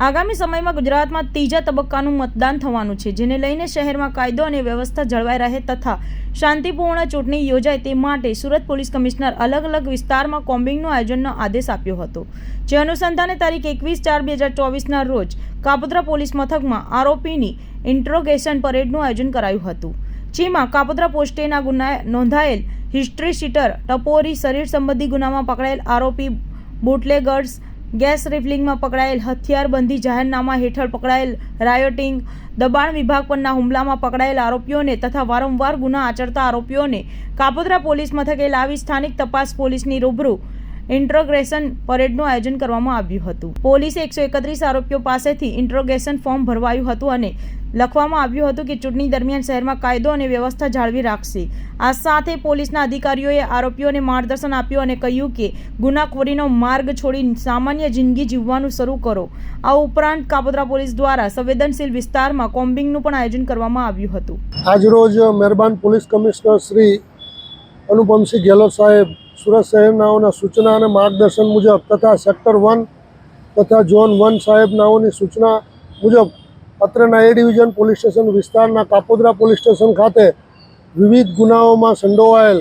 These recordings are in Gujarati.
આગામી સમયમાં ગુજરાતમાં ત્રીજા તબક્કાનું મતદાન થવાનું છે, જેને લઈને શહેરમાં કાયદો અને વ્યવસ્થા જળવાઈ રહે તથા શાંતિપૂર્ણ ચૂંટણી યોજાય તે માટે સુરત પોલીસ કમિશનર અલગ અલગ વિસ્તારમાં કોમ્બિંગનું આયોજનનો આદેશ આપ્યો હતો. જે અનુસંધાને તારીખ એકવીસ ચાર બે હજાર ચોવીસના રોજ કાપોદ્રા પોલીસ મથકમાં આરોપીની ઇન્ટ્રોગેશન પરેડનું આયોજન કરાયું હતું, જેમાં કાપોદ્રા પોસ્ટેના ગુના નોંધાયેલ હિસ્ટ્રી શીટર, ટપોરી, શરીર સંબંધી ગુનામાં પકડાયેલ આરોપી, બુટલેગર્સ ગેસ રિફિલિંગમાં પકડાયેલ હથિયારબંધી જાહેરનામા હેઠળ પકડાયેલ રાયોટિંગ દબાણ વિભાગ પરના હુમલામાં પકડાયેલ આરોપીઓને તથા વારંવાર ગુના આચરતા આરોપીઓને કાપોદ્રા પોલીસ મથકે લાવી સ્થાનિક તપાસ પોલીસની રૂબરૂ ઇન્ટ્રોગ્રેશન પરેડનું આયોજન કરવામાં આવ્યું હતું. પોલીસે એકસો એકત્રીસ આરોપીઓ પાસેથી ઇન્ટ્રોગેશન ફોર્મ ભરવાયું હતું અને લખવામાં આવ્યું હતું કે ચૂંટણી દરમિયાન શહેરમાં કાયદો અને વ્યવસ્થા જાળવી રાખશે. આ સાથે પોલીસના અધિકારીઓએ આરોપીઓને માર્ગદર્શન આપ્યું અને કહ્યું કે ગુનાખોરીનો માર્ગ છોડી સામાન્ય જિંદગી જીવવાનું શરૂ કરો. આ ઉપરાંત કાપોદ્રા પોલીસ દ્વારા સંવેદનશીલ વિસ્તારમાં કોમ્બિંગનું પણ આયોજન કરવામાં આવ્યું હતું. આજરોજ મહેરબાન પોલીસ કમિશનર શ્રી અનુપમસિંહ ગેહલોત સાહેબ સુરત શહેરનાઓના સૂચના અને માર્ગદર્શન મુજબ તથા સેક્ટર વન તથા ઝોન વન સાહેબનાઓની સૂચના મુજબ અત્રેના એ ડિવિઝન પોલીસ સ્ટેશન વિસ્તારના કાપોદરા પોલીસ સ્ટેશન ખાતે વિવિધ ગુનાઓમાં સંડોવાયેલ,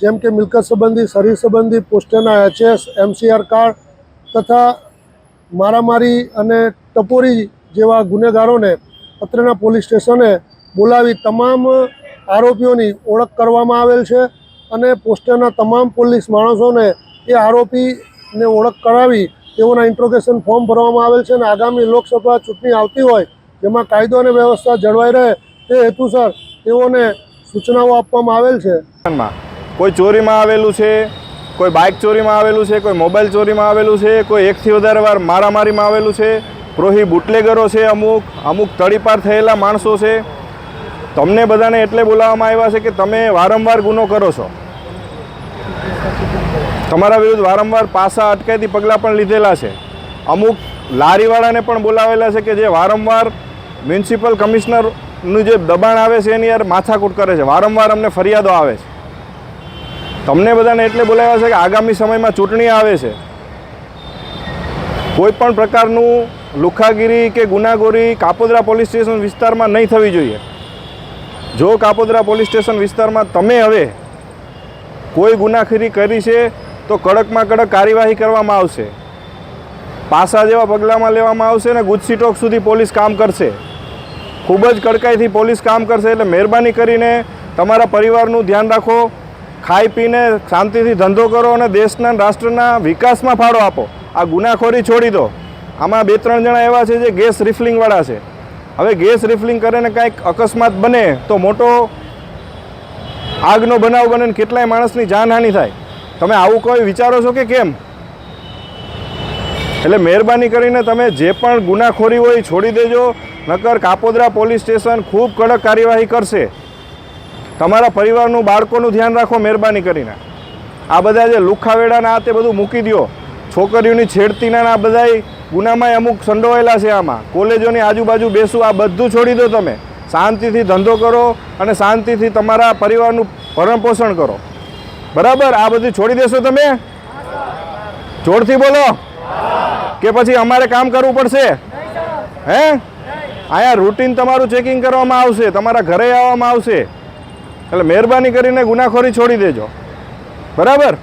જેમ કે મિલકત સંબંધી, શરીર સંબંધી પોસ્ટના એચએસ, એમસીઆર કાર્ડ તથા મારામારી અને ટપોરી જેવા ગુનેગારોને અત્રના પોલીસ સ્ટેશને બોલાવી તમામ આરોપીઓની ઓળખ કરવામાં આવેલ છે અને પોસ્ટરના તમામ પોલીસ માણસોને એ આરોપીને ઓળખ કરાવી તેઓના ઇન્ટ્રોગેશન ફોર્મ ભરવામાં આવેલ છે અને આગામી લોકસભા ચૂંટણી આવતી હોય જેમાં કાયદો અને વ્યવસ્થા જળવાઈ રહે તે હેતુસર તેઓને સૂચનાઓ આપવામાં આવેલ છે. કોઈ ચોરીમાં આવેલું છે, કોઈ બાઇક ચોરીમાં આવેલું છે, કોઈ મોબાઈલ ચોરીમાં આવેલું છે, કોઈ એકથી વધારે વાર મારામારીમાં આવેલું છે, પ્રોહી બુટલેગરો છે અમુક અમુક તળીપાર થયેલા માણસો છે. તમને બધાને એટલે બોલાવવામાં આવ્યા છે કે તમે વારંવાર ગુનો કરો છો. તમારા વિરુદ્ધ વારંવાર પાસા અટકાયતી પગલાં પણ લીધેલા છે. અમુક લારીવાળાને પણ બોલાવેલા છે કે જે વારંવાર મ્યુનિસિપલ કમિશનરનું જે દબાણ આવે છે એની યાર માથાકૂટ કરે છે. વારંવાર અમને ફરિયાદો આવે છે. તમને બધાને એટલે બોલાવ્યા છે કે આગામી સમયમાં ચૂંટણી આવે છે. કોઈ પણ પ્રકારનું લુખાગીરી કે ગુનાગોરી કાપોદરા પોલીસ સ્ટેશન વિસ્તારમાં નહીં થવી જોઈએ. જો કાપોદરા પોલીસ સ્ટેશન વિસ્તારમાં તમે હવે કોઈ ગુનાખીરી કરી છે, તો કડકમાં કડક કાર્યવાહી કરવામાં આવશે. પાસા જેવા પગલાંમાં લેવામાં આવશે ને ગુજસી ટોક સુધી પોલીસ કામ કરશે. ખૂબ જ કડકાઈથી પોલીસ કામ કરશે એટલે મહેરબાની કરીને તમારા પરિવારનું ધ્યાન રાખો, ખાઈ પીને શાંતિથી ધંધો કરો અને દેશના રાષ્ટ્રના વિકાસમાં ફાળો આપો. આ ગુનાખોરી છોડી દો. આમાં બે ત્રણ જણા એવા છે જે ગેસ રિફિલિંગવાળા છે. હવે ગેસ રિફિલિંગ કરીને કાંઈક અકસ્માત બને તો મોટો આગનો બનાવ બને ને કેટલાય માણસની જાનહાનિ થાય. તમે આવું કોઈ વિચારો છો કે કેમ? એટલે મહેરબાની કરીને તમે જે પણ ગુનાખોરી હોય છોડી દેજો, નકર કાપોદરા પોલીસ સ્ટેશન ખૂબ કડક કાર્યવાહી કરશે. તમારા પરિવારનું, બાળકોનું ધ્યાન રાખો મહેરબાની કરીને. આ બધા જે લુખાવેડાના તે બધું મૂકી દો છોકરીઓની છેડતીના આ બધાય ગુનામાં અમુક સંડોવાયેલા છે આમાં. કોલેજોની આજુબાજુ બેસું, આ બધું છોડી દો તમે. શાંતિથી ધંધો કરો અને શાંતિથી તમારા પરિવારનું ભરણ પોષણ કરો. બરાબર? આ બધું છોડી દેશો તમે? જોરથી બોલો. કે પછી અમારે કામ કરવું પડશે? હે? અહીંયા રૂટીન તમારું ચેકિંગ કરવામાં આવશે, તમારા ઘરે આવવામાં આવશે. એટલે મહેરબાની કરીને ગુનાખોરી છોડી દેજો. બરાબર?